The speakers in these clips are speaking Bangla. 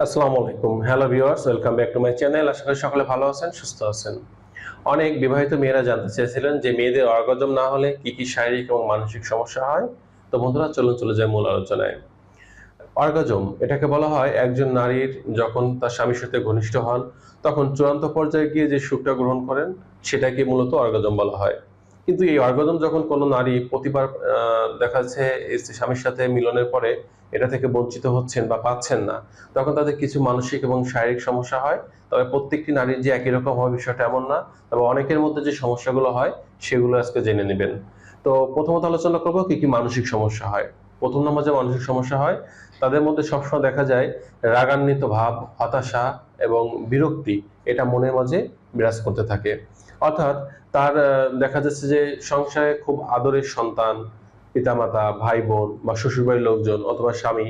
আসসালামু আলাইকুম। Hello viewers welcome back to my channel আশা করি সকলে ভালো আছেন, সুস্থ আছেন। অনেক বিবাহিত মেয়েরা জানতে চেয়েছিলেন যে মেয়েদের অর্গজম না হলে কি কি শারীরিক এবং মানসিক সমস্যা হয়। তো বন্ধুরা, চলুন চলে যায় মূল আলোচনায়। অর্গাজম এটাকে বলা হয় একজন নারীর যখন তার স্বামীর সাথে ঘনিষ্ঠ হন, তখন চূড়ান্ত পর্যায়ে গিয়ে যে সুখটা গ্রহণ করেন, সেটাকে মূলত অর্গাজম বলা হয়। কিন্তু এই অর্গাজম যখন কোনো নারী প্রতিবার দেখা যাচ্ছে স্বামীর সাথে মিলনের পরে এটা থেকে বঞ্চিত হচ্ছেন বা পাচ্ছেন না, তখন তাদের কিছু মানসিক এবং শারীরিক সমস্যা হয়। তবে প্রত্যেকটি নারীর যে একই রকম হয় বিষয়টা এমন না। তবে অনেকের মধ্যে যে সমস্যাগুলো হয়, সেগুলো আজকে জেনে নেবেন। তো প্রথমত আলোচনা করব কি কি মানসিক সমস্যা হয়। প্রথম নম্বর যে মানসিক সমস্যা হয়, তাদের মধ্যে সবসময় দেখা যায় রাগান্বিত ভাব, হতাশা এবং বিরক্তি, এটা মনের মাঝে বিরাজ করতে থাকে। অর্থাৎ তার দেখা যাচ্ছে যে সংসারে খুব আদরের সন্তান, পিতামাতা ভাই বোন বা শ্বশুরবাড়ির লোকজন অথবা স্বামী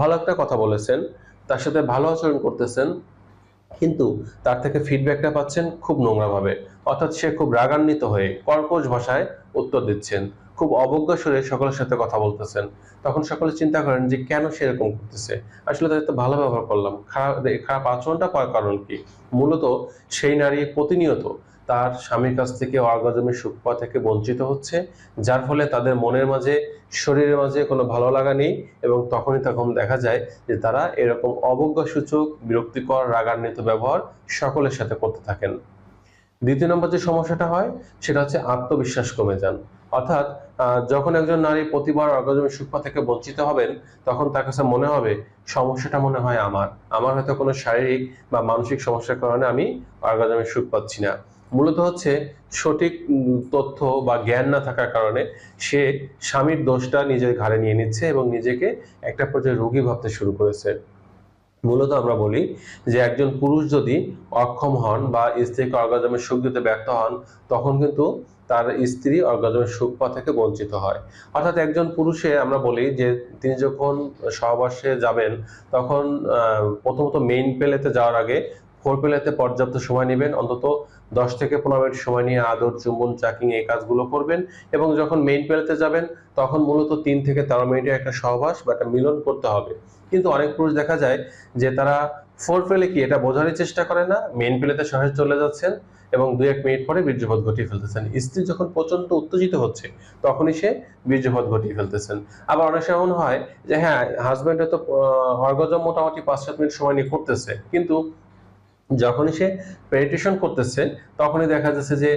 ভালো একটা কথা বলেছেন, তার সাথে ভালো আচরণ করতেছেন, কিন্তু তার থেকে ফিডব্যাকটা পাচ্ছেন খুব নোংরাভাবে। অর্থাৎ সে খুব রাগান্বিত হয়ে কর্কশ ভাষায় উত্তর দিচ্ছেন। খুব অবজ্ঞা সুরে সকলের সাথে কথা বলতেছেন। তখন সকলে চিন্তা করেন যে কেন সে এরকম করতেছে? আসলে তাদের তো ভালো ব্যবহার করলাম। খারাপ খারাপ আচরণটা পাওয়ার কারণ কি? মূলত সেই নারী প্রতিনিয়ত তার স্বামীর কাছ থেকে অর্গাজমের সুখ পাওয়া থেকে বঞ্চিত হচ্ছে, যার ফলে তাদের মনের মাঝে, শরীরের মাঝে কোনো ভালো লাগা নেই এবং তখনই তখন দেখা যায় যে তারা এরকম অবজ্ঞাসূচক বিরক্তিকর, রাগান্বিত ব্যবহার সকলের সাথে করতে থাকেন। দ্বিতীয় নম্বর যে সমস্যাটা হয়, সেটা হচ্ছে আত্মবিশ্বাস কমে যান। অর্থাৎ যখন একজন নারী প্রতিবার অর্গাজমের সুখ থেকে বঞ্চিত হবেন, তখন তার কাছে মনে হবে, সমস্যাটা মনে হয় আমার। আমার হয়তো কোনো শারীরিক বা মানসিক সমস্যার কারণে আমি অর্গাজমের সুখ পাচ্ছি না। মূলত হচ্ছে, সঠিক তথ্য বা জ্ঞান না থাকার কারণে সে স্বামীর দোষটা নিজের ঘাড়ে নিয়ে নিচ্ছে এবং নিজেকে একটা পর্যায়ে রোগী ভাবতে শুরু করেছে। মূলত আমরা বলি যে একজন পুরুষ যদি অক্ষম হন বা স্ত্রীকে অর্গাজমের সুখ দিতে ব্যর্থ হন, তখন কিন্তু তার স্ত্রী অর্গাজমের সুখ পাওয়া থেকে বঞ্চিত হয়। অর্থাৎ একজন পুরুষে আমরা বলি যে তিনি যখন সহবাসে যাবেন, তখন প্রথমত মেইন পেলেতে যাওয়ার আগে ফোর পেলেতে পর্যাপ্ত সময় নেবেন, অন্তত দশ থেকে পনেরো মিনিট সময় নিয়ে আদর, চুম্বন চাকিং এই কাজগুলো করবেন এবং যখন মেইন পেলেতে যাবেন, তখন মূলত তিন থেকে তেরো মিনিটের একটা সহবাস বা একটা মিলন করতে হবে। কিন্তু অনেক পুরুষ দেখা যায় যে তারা ফোর ফেলে কি এটা বোঝারই চেষ্টা করে না মেন পেলেতে সহজ চলে যাচ্ছেন এবং দু এক মিনিট পরে বীর্যপাত ঘটিয়ে ফেলতেছেন। স্ত্রী যখন প্রচণ্ড উত্তেজিত হচ্ছে, তখনই সে বীর্যপাত ঘটিয়ে ফেলতেছেন। আবার অনেক সময় হয় যে হ্যাঁ হাজব্যান্ড হয়তো অর্গজম মোটামুটি পাঁচ সাত মিনিট সময় নিয়ে করতেছে কিন্তু যখনই সে পেনিট্রেশন করতেছে, তখনই দেখা যাচ্ছে যে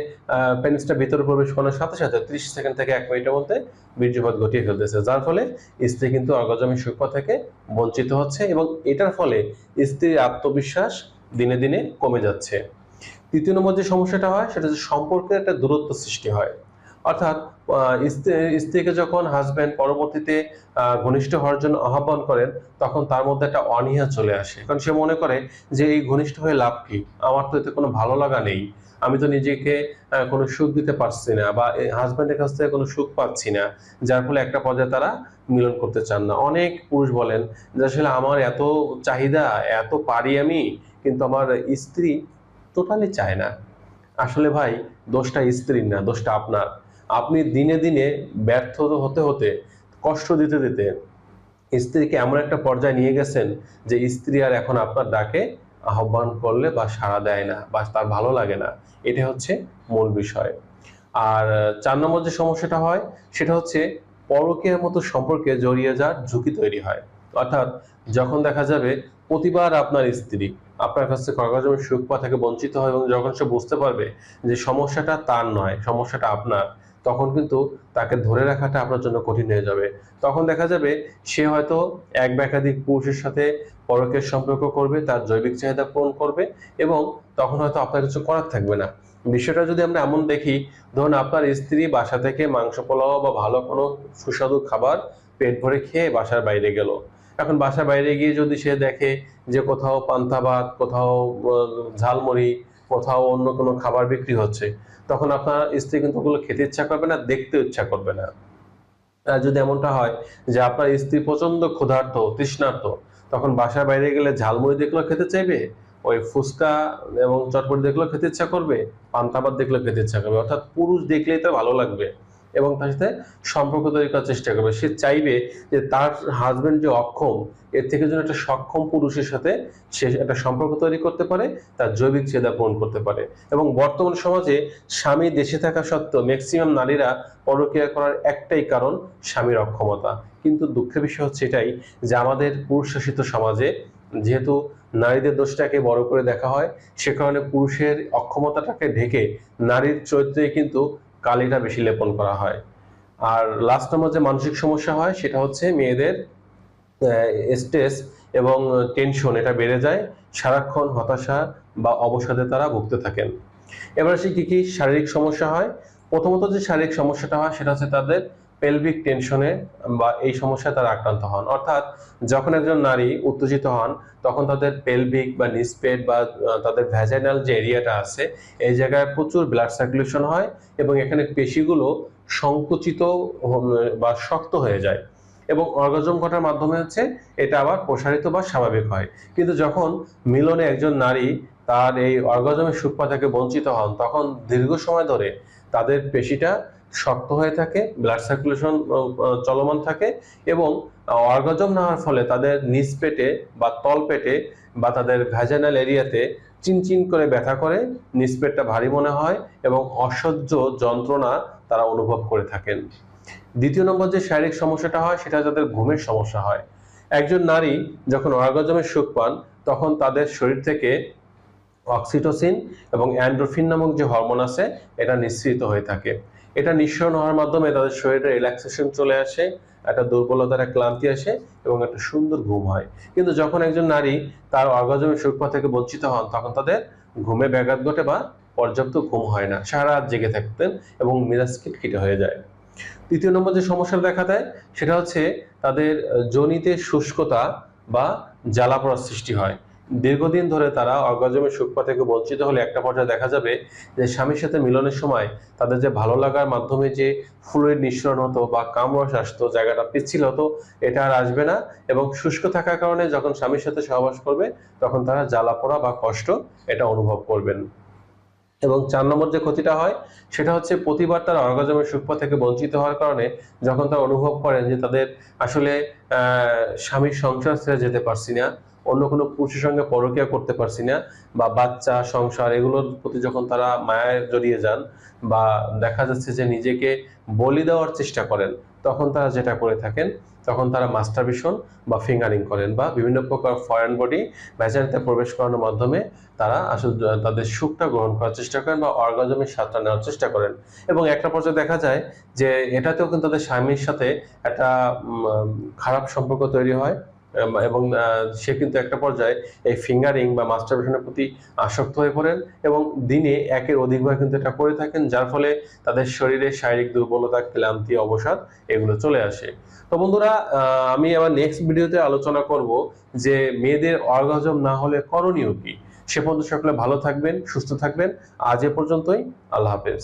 পেনিসটা ভিতরে প্রবেশ করার সাথে সাথে ত্রিশ সেকেন্ড থেকে এক মিনিটের মধ্যে বীর্যপাত ঘটিয়ে ফেলতেছে, যার ফলে স্ত্রী কিন্তু সুখ পাওয়া থেকে বঞ্চিত হচ্ছে এবং এটার ফলে স্ত্রীর আত্মবিশ্বাস দিনে দিনে কমে যাচ্ছে। তৃতীয় নম্বর যে সমস্যাটা হয়, সেটা হচ্ছে সম্পর্কে একটা দূরত্ব সৃষ্টি হয়। অর্থাৎ স্ত্রীকে যখন হাজব্যান্ড পরবর্তীতে ঘনিষ্ঠ হওয়ার জন্য আহ্বান করেন, তখন তার মধ্যে একটা অনীহা চলে আসে। কারণ সে মনে করে যে, এই ঘনিষ্ঠ হয়ে লাভ কি? আমার তো এতে কোনো ভালো লাগা নেই। আমি তো নিজেকে কোনো সুখ দিতে পারছি না বা হাজব্যান্ডের কাছ থেকে কোনো সুখ পাচ্ছি না। যার ফলে একটা পর্যায়ে তারা মিলন করতে চান না। অনেক পুরুষ বলেন, যে, আসলে আমার এত চাহিদা, এত পারি আমি, কিন্তু আমার স্ত্রী টোটালি চায় না। আসলে ভাই, দোষটা স্ত্রীর না, দোষটা আপনার। আপনি দিনে দিনে ব্যর্থ হতে হতে, কষ্ট দিতে দিতে স্ত্রীকে এমন একটা পর্যায়ে নিয়ে গেছেন যে স্ত্রী আর এখন আপনার ডাকে আহ্বান করলে বা সাড়া দেয় না বা তার ভালো লাগে না। এটা হচ্ছে মূল বিষয়। আর চার নম্বর যে সমস্যাটা হয়, সেটা হচ্ছে পরকীয়ার মতো সম্পর্কে জড়িয়ে যাওয়ার ঝুঁকি তৈরি হয়। অর্থাৎ যখন দেখা যাবে প্রতিবার আপনার স্ত্রী আপনার কাছ অর্গাজমের সুখ পাওয়া থেকে বঞ্চিত হয় এবং যখন সে বুঝতে পারবে যে সমস্যাটা তার নয়, সমস্যাটা আপনার তখন কিন্তু তাকে ধরে রাখাটা আপনার জন্য কঠিন হয়ে যাবে। তখন দেখা যাবে সে হয়তো এক বা একাধিক পুরুষের সাথে পরকের সম্পর্ক করবে, তার জৈবিক চাহিদা পূরণ করবে এবং তখন হয়তো আপনার কিছু করার থাকবে না। বিষয়টা যদি আমরা এমন দেখি, ধরুন আপনার স্ত্রী বাসা থেকে মাংস পোলাও বা ভালো কোনো সুস্বাদু খাবার পেট ভরে খেয়ে বাসার বাইরে গেল। এখন বাসার বাইরে গিয়ে যদি সে দেখে যে কোথাও পান্তা ভাত, কোথাও ঝালমুড়ি কোথাও অন্য কোনো খাবার বিক্রি হচ্ছে, তখন আপনার স্ত্রী কিন্তু ওগুলো খেতে ইচ্ছা করবে না, দেখতে ইচ্ছা করবে না। আর যদি এমনটা হয় যে আপনার স্ত্রী প্রচণ্ড ক্ষুধার্ত, তৃষ্ণার্ত, তখন বাসার বাইরে গেলে ঝালমুড়ি দেখলেও খেতে চাইবে, ওই ফুচকা এবং চটপটি দেখলেও খেতে ইচ্ছা করবে, পান্তা ভাত দেখলেও খেতে ইচ্ছা করবে, অর্থাৎ পুরুষ দেখলেই তো ভালো লাগবে। এবং তার সাথে সম্পর্ক তৈরি করার চেষ্টা করবে। সে চাইবে যে তার হাজবেন্ড যে অক্ষম, এর থেকে যেন একটা সক্ষম পুরুষের সাথে সে একটা সম্পর্ক তৈরি করতে পারে, তার জৈবিক চেদা পূরণ করতে পারে। এবং বর্তমান সমাজে স্বামী দেশে থাকা সত্ত্বেও ম্যাক্সিমাম নারীরা পরকীয়া করার একটাই কারণ স্বামীর অক্ষমতা। কিন্তু দুঃখের বিষয় হচ্ছে এটাই যে আমাদের পুরুষ শাসিত সমাজে যেহেতু নারীদের দোষটাকে বড় করে দেখা হয়, সে কারণে পুরুষের অক্ষমতাটাকে ঢেকে নারীর চরিত্রে কিন্তু কালিটা বেশি লেপন করা হয়। আর লাস্ট নম্বর যে মানসিক সমস্যা হয়, সেটা হচ্ছে মেয়েদের স্ট্রেস এবং টেনশন এটা বেড়ে যায়। সারাক্ষণ হতাশা বা অবসাদে তারা ভুগতে থাকেন। এবার আসি কী কী শারীরিক সমস্যা হয়। প্রথমত যে শারীরিক সমস্যাটা হয়, সেটা হচ্ছে তাদের পেলভিক টেনশনে বা এই সমস্যায় তারা আক্রান্ত হন। অর্থাৎ যখন একজন নারী উত্তেজিত হন, তখন তাদের পেলভিক বা নিসপেট বা তাদের ভ্যাজাইনাল যে এরিয়াটা আছে, এই জায়গায় প্রচুর ব্লাড সার্কুলেশন হয় এবং এখানে পেশিগুলো সংকুচিত বা শক্ত হয়ে যায় এবং অর্গাজম ঘটার মাধ্যমে হচ্ছে এটা আবার প্রসারিত বা স্বাভাবিক হয়। কিন্তু যখন মিলনে একজন নারী তার এই অর্গাজমের সুখপা থেকে বঞ্চিত হন, তখন দীর্ঘ সময় ধরে তাদের পেশিটা শক্ত হয়ে থাকে ব্লাড সার্কুলেশন চলমান থাকে এবং অর্গাজম না হওয়ার ফলে তাদের নিচ পেটে বা তল পেটে বা তাদের ভ্যাজানাল এরিয়াতে চিনচিন করে ব্যথা করে, নিচ পেটটা ভারী মনে হয় এবং অসহ্য যন্ত্রণা তারা অনুভব করে থাকেন। দ্বিতীয় নম্বর যে শারীরিক সমস্যাটা হয়, সেটা তাদের ঘুমের সমস্যা হয়। একজন নারী যখন অর্গাজমের সুখ পান, তখন তাদের শরীর থেকে অক্সিটোসিন এবং অ্যান্ড্রোফিন নামক যে হরমোন আছে, এটা নিঃসৃত হয়ে থাকে। এটা নিঃসরণ হওয়ার মাধ্যমে তাদের শরীরে রিল্যাক্সেশন চলে আসে, একটা দুর্বলতার এক ক্লান্তি আসে এবং একটা সুন্দর ঘুম হয়। কিন্তু যখন একজন নারী তার অর্গাজমের সুখপা থেকে বঞ্চিত হন, তখন তাদের ঘুমে ব্যাঘাত ঘটে বা পর্যাপ্ত ঘুম হয় না। সারা রাত জেগে থাকতেন এবং মিরাজ খিটখিটে হয়ে যায়। তৃতীয় নম্বর যে সমস্যা দেখা দেয়, সেটা হচ্ছে তাদের জনিতে শুষ্কতা বা জ্বালাপড়ার সৃষ্টি হয়। দীর্ঘদিন ধরে তারা অর্গাজমের সুখপা থেকে বঞ্চিত হলে একটা পর্যায়ে দেখা যাবে যে স্বামীর সাথে মিলনের সময় তাদের যে ভালো লাগার মাধ্যমে যে ফ্লুইড নিঃসরণ হতো বা কামরস আসতো, জায়গাটা পিচ্ছিল হতো, এটা আর আসবে না এবং শুষ্ক থাকার কারণে যখন স্বামীর সাথে সহবাস করবে, তখন তারা জ্বালা পোড়া বা কষ্ট এটা অনুভব করবেন। এবং চার নম্বর যে ক্ষতিটা হয়, সেটা হচ্ছে প্রতিবার তারা অর্গাজমের সুখপা থেকে বঞ্চিত হওয়ার কারণে যখন তারা অনুভব করেন যে তাদের আসলে স্বামীর সংসার ছেড়ে যেতে পারছি না অন্য কোনো পুরুষের সঙ্গে পরকীয়া করতে পারছি না, বা বাচ্চা, সংসার, এগুলোর প্রতি যখন তারা মায়ায় জড়িয়ে যান, বা দেখা যাচ্ছে যে নিজেকে বলি দেওয়ার চেষ্টা করেন, তখন তারা যেটা করে থাকেন, তখন তারা মাস্টারবেশন বা ফিঙ্গারিং করেন, বা বিভিন্ন প্রকার ফরেন বডি ভ্যাজানিতে প্রবেশ করানোর মাধ্যমে তারা আসলে তাদের সুখটা গ্রহণ করার চেষ্টা করেন, বা অর্গাজমের স্বাদটা নেওয়ার চেষ্টা করেন। এবং একটা পর্যায়ে দেখা যায় যে এটাতেও কিন্তু তাদের স্বামীর সাথে একটা খারাপ সম্পর্ক তৈরি হয় এবং সে কিন্তু একটা পর্যায়ে এই ফিঙ্গারিং বা মাস্টারবেশনের প্রতি আসক্ত হয়ে পড়েন এবং দিনে একের অধিকবার কিন্তু এটা করে থাকেন, যার ফলে তাদের শরীরে শারীরিক দুর্বলতা, ক্লান্তি, অবসাদ এগুলো চলে আসে। তো বন্ধুরা আমি আবার নেক্সট ভিডিওতে আলোচনা করব যে মেয়েদের অর্গাজম না হলে করণীয় কি। সে পর্যন্ত সকলে ভালো থাকবেন, সুস্থ থাকবেন। আজ এ পর্যন্তই, আল্লাহ হাফেজ।